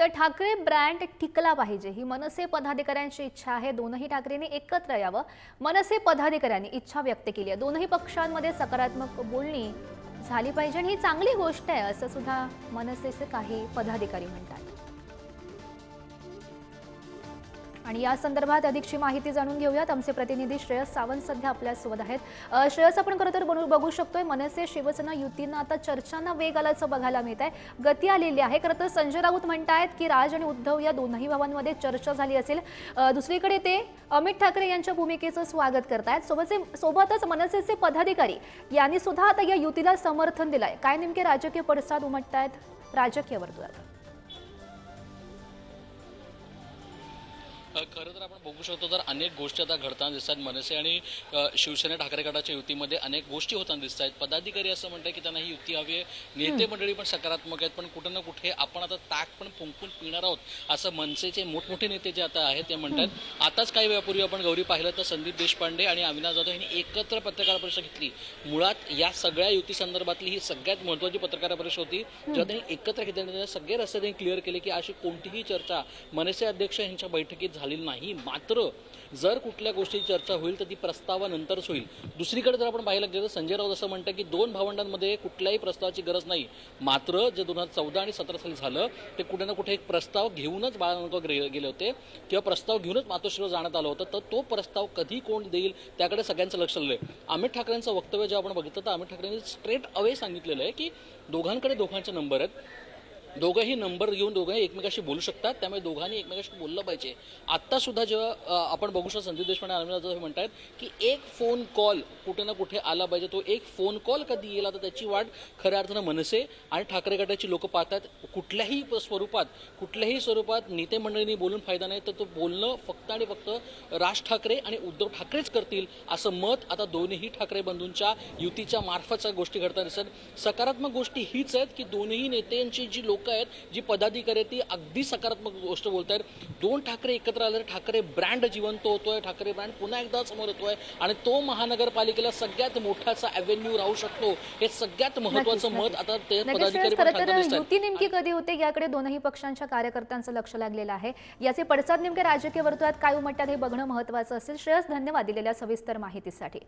तर ठाकरे ब्रँड टिकला पाहिजे. ही मनसे पदाधिकाऱ्यांची इच्छा आहे. दोनही ठाकरेंनी एकत्र यावं. मनसे पदाधिकाऱ्यांनी इच्छा व्यक्त केली आहे. दोनही पक्षांमध्ये सकारात्मक बोलणी झाली पाहिजे आणि ही चांगली गोष्ट आहे असं सुद्धा मनसेचे काही पदाधिकारी म्हणतात. आणि या संदर्भात अधिकची माहिती जाणून घेऊयात. आमचे प्रतिनिधी श्रेयस सावंत सध्या आपल्यासोबत आहेत. श्रेयस आपण खरं तर बनू- बघू शकतोय मनसे शिवसेना युतीनं आता चर्चांना वेग आल्याचं बघायला मिळत आहे गती आलेली आहे. खरं तर संजय राऊत म्हणतायत की राज आणि उद्धव या दोनही भावांमध्ये चर्चा झाली असेल. दुसरीकडे ते अमित ठाकरे यांच्या भूमिकेचं स्वागत करतायत. सोबतचे सोबतच मनसेचे पदाधिकारी यांनी सुद्धा आता या युतीला समर्थन दिलंय. काय नेमके राजकीय पडसाद उमटतायत? राजकीय वर्तुळात. खरं तर आपण बघू शकतो तर अनेक गोष्टी आता घडताना दिसतात. मनसे आणि शिवसेना ठाकरे गटाच्या युतीमध्ये अनेक गोष्टी होताना दिसत आहेत पदाधिकारी असं म्हणतात की त्यांना ही युती हवी आहे. नेते मंडळी पण सकारात्मक आहेत पण कुठं ना कुठे आपण आता ताक पण फुंकून पिणार आहोत असं मनसेचे मोठमोठे नेते जे आता आहेत ते म्हणतात. आताच काही वेळापूर्वी आपण गौरी पाहिलं तर संदीप देशपांडे आणि अविनाश जाधव यांनी एकत्र पत्रकार परिषद घेतली. मुळात या सगळ्या युती संदर्भातली ही सगळ्यात महत्वाची पत्रकार परिषद होती. जेव्हा त्यांनी एकत्र घेतली आणि त्यांनी सगळे रस्ते त्यांनी क्लिअर केले की अशी कोणतीही चर्चा मनसे अध्यक्ष यांच्या बैठकीत झालेली नाही. मात्र जर कुठल्या गोष्टीची चर्चा होईल तर ती प्रस्तावानंतरच होईल. दुसरीकडे जर आपण पाहायला गेलं तर संजय राऊत असं म्हणतं की दोन भावंडांमध्ये कुठल्याही प्रस्तावाची गरज नाही. मात्र जे दोन हजार चौदा आणि सतरा साली झालं ते कुठे ना कुठे एक प्रस्ताव घेऊनच बाळांक गेले होते. किंवा प्रस्ताव घेऊनच मातोश्रीवर जाण्यात आलं होतं तर तो प्रस्ताव कधी कोण देईल त्याकडे सगळ्यांचं लक्ष आहे अमित ठाकरेंचं वक्तव्य जेव्हा आपण बघितलं तर अमित ठाकरेंनी स्ट्रेट अवे सांगितलेलं आहे की दोघांकडे दोघांचे नंबर आहेत. दोघंही नंबर घेऊन दोघंही एकमेकाशी बोलू शकतात त्यामुळे दोघांनी एकमेकाशी बोललं पाहिजे. आत्तासुद्धा जेव्हा आपण बघू शकतो संदीप देशपांडे आणि अरविंद हे म्हणतात की एक फोन कॉल कुठे ना कुठे आला पाहिजे. तो एक फोन कॉल कधी येईल आता त्याची वाट खऱ्या अर्थानं मनसे आणि ठाकरे गटाची लोक पाहतात. कुठल्याही प- स्वरूपात कुठल्याही स्वरूपात नेते मंडळींनी बोलून फायदा नाही तर तो बोलणं फक्त आणि फक्त राज ठाकरे आणि उद्धव ठाकरेच करतील असं मत आता दोन्ही ठाकरे बंधूंच्या युतीच्या मार्फतच्या गोष्टी घडतात दिसत सकारात्मक गोष्टी हीच आहेत की दोन्ही नेत्यांची जी लोक आहेत जी पदाधिकारी आहेत ती अगदी सकारात्मक गोष्ट बोलत आहेत दोन ठाकरे एकत्र आले ठाकरे ब्रँड जिवंत होतोय ठाकरे ब्रँड पुन्हा एकदा समोर येतोय आणि तो महानगरपालिकेला सगळ्यात मोठाचा अव्हेन्यू राहू शकतो हे सगळ्यात महत्वाचं मत आता ते पदाधिकारी युती नेमकी कधी होते याकडे दोनही पक्षांच्या कार्यकर्त्यांचं लक्ष लागलेलं आहे. याचे पडसाद नेमके राजकीय वर्तुळात काय उमटतात हे बघणं महत्वाचं असेल. श्रेयस धन्यवाद दिलेल्या सविस्तर माहितीसाठी.